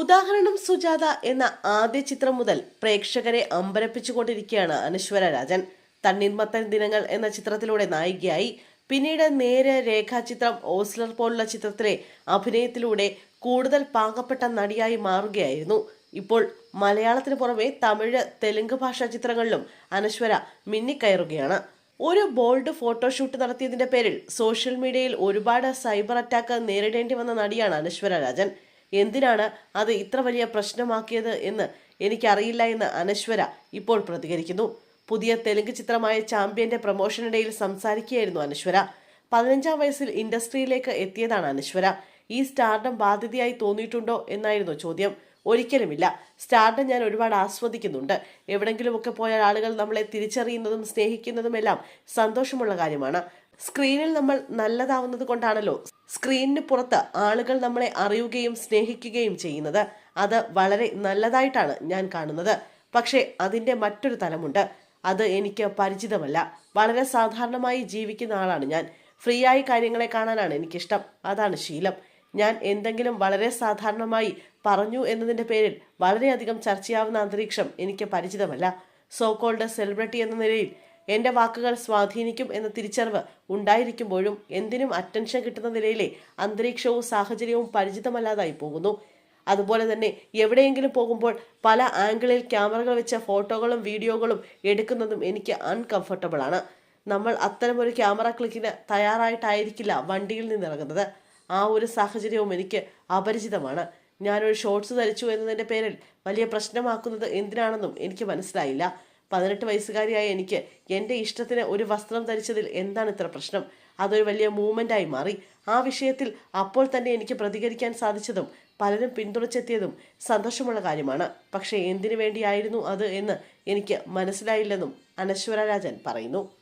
ഉദാഹരണം സുജാത എന്ന ആദ്യ ചിത്രം മുതൽ പ്രേക്ഷകരെ അമ്പരപ്പിച്ചുകൊണ്ടിരിക്കുകയാണ് അനശ്വര രാജൻ. തണ്ണീർമത്തൻ ദിനങ്ങൾ എന്ന ചിത്രത്തിലൂടെ നായികയായി. പിന്നീട് നേരെ രേഖാചിത്രം ഓസ്ലർ പോലുള്ള ചിത്രത്തിലെ അഭിനയത്തിലൂടെ കൂടുതൽ പാകപ്പെട്ട നടിയായി മാറുകയായിരുന്നു. ഇപ്പോൾ മലയാളത്തിന് പുറമെ തമിഴ് തെലുങ്ക് ഭാഷാ ചിത്രങ്ങളിലും അനശ്വര മിന്നിക്കയറുകയാണ്. ഒരു ബോൾഡ് ഫോട്ടോഷൂട്ട് നടത്തിയതിന്റെ പേരിൽ സോഷ്യൽ മീഡിയയിൽ ഒരുപാട് സൈബർ അറ്റാക്ക് നേരിടേണ്ടി വന്ന നടിയാണ് അനശ്വര രാജൻ. എന്തിനാണ് അത് ഇത്ര വലിയ പ്രശ്നമാക്കിയത് എന്ന് എനിക്കറിയില്ല എന്ന് അനശ്വര ഇപ്പോൾ പ്രതികരിക്കുന്നു. പുതിയ തെലുങ്ക് ചിത്രമായ ചാമ്പ്യന്റെ പ്രൊമോഷനിടയിൽ സംസാരിക്കുകയായിരുന്നു അനശ്വര. പതിനഞ്ചാം വയസ്സിൽ ഇൻഡസ്ട്രിയിലേക്ക് എത്തിയതാണ് അനശ്വര. ഈ സ്റ്റാർഡം ബാധ്യതയായി തോന്നിയിട്ടുണ്ടോ എന്നായിരുന്നു ചോദ്യം. ഒരിക്കലുമില്ല. സ്റ്റാർഡം ഞാൻ ഒരുപാട് ആസ്വദിക്കുന്നുണ്ട്. എവിടെങ്കിലുമൊക്കെ പോയ ആളുകൾ നമ്മളെ തിരിച്ചറിയുന്നതും സ്നേഹിക്കുന്നതുമെല്ലാം സന്തോഷമുള്ള കാര്യമാണ്. സ്ക്രീനിൽ നമ്മൾ നല്ലതാവുന്നത് കൊണ്ടാണല്ലോ. സ്ക്രീനിന് പുറത്ത് ആളുകൾ നമ്മളെ അറിയുകയും സ്നേഹിക്കുകയും ചെയ്യുന്നത്. അത് വളരെ നല്ലതായിട്ടാണ് ഞാൻ കാണുന്നത്. പക്ഷേ അതിന്റെ മറ്റൊരു തലമുണ്ട്. അത് എനിക്ക് പരിചിതമല്ല. വളരെ സാധാരണമായി ജീവിക്കുന്ന ആളാണ് ഞാൻ. ഫ്രീ ആയി കാര്യങ്ങളെ കാണാനാണ് എനിക്കിഷ്ടം. അതാണ് ശീലം. ഞാൻ എന്തെങ്കിലും വളരെ സാധാരണമായി പറഞ്ഞു എന്നതിന്റെ പേരിൽ വളരെയധികം ചർച്ചയാവുന്ന അന്തരീക്ഷം എനിക്ക് പരിചിതമല്ല. സോ കോൾഡ് സെലിബ്രിറ്റി എന്ന നിലയിൽ എന്റെ വാക്കുകൾ സ്വാധീനിക്കും എന്ന തിരിച്ചറിവ് ഉണ്ടായിരിക്കുമ്പോഴും എന്തിനും അറ്റൻഷൻ കിട്ടുന്ന നിലയിലെ അന്തരീക്ഷവും സാഹചര്യവും പരിചിതമല്ലാതായി പോകുന്നു. അതുപോലെ തന്നെ എവിടെയെങ്കിലും പോകുമ്പോൾ പല ആംഗിളിൽ ക്യാമറകൾ വെച്ച ഫോട്ടോകളും വീഡിയോകളും എടുക്കുന്നതും എനിക്ക് അൺകംഫർട്ടബിളാണ് നമ്മൾ അത്തരമൊരു ക്യാമറ ക്ലിക്കിന് തയ്യാറായിട്ടായിരിക്കില്ല വണ്ടിയിൽ നിന്നിറങ്ങുന്നത്. ആ ഒരു സാഹചര്യവും എനിക്ക് അപരിചിതമാണ്. ഞാനൊരു ഷോർട്സ് ധരിച്ചു എന്നതിന്റെ പേരിൽ വലിയ പ്രശ്നമാക്കുന്നത് എന്തിനാണെന്നും എനിക്ക് മനസ്സിലായില്ല. പതിനെട്ട് വയസ്സുകാരിയായ എനിക്ക് എന്റെ ഇഷ്ടത്തിന് ഒരു വസ്ത്രം ധരിച്ചതിൽ എന്താണ് ഇത്ര പ്രശ്നം? അതൊരു വലിയ മൂവ്മെന്റായി മാറി. ആ വിഷയത്തിൽ അപ്പോൾ തന്നെ എനിക്ക് പ്രതികരിക്കാൻ സാധിച്ചതും പലരും പിന്തുണച്ചെത്തിയതും സന്തോഷമുള്ള കാര്യമാണ്. പക്ഷേ എന്തിനു വേണ്ടിയായിരുന്നു അത് എന്ന് എനിക്ക് മനസ്സിലായില്ലെന്നും അനശ്വരരാജൻ പറയുന്നു.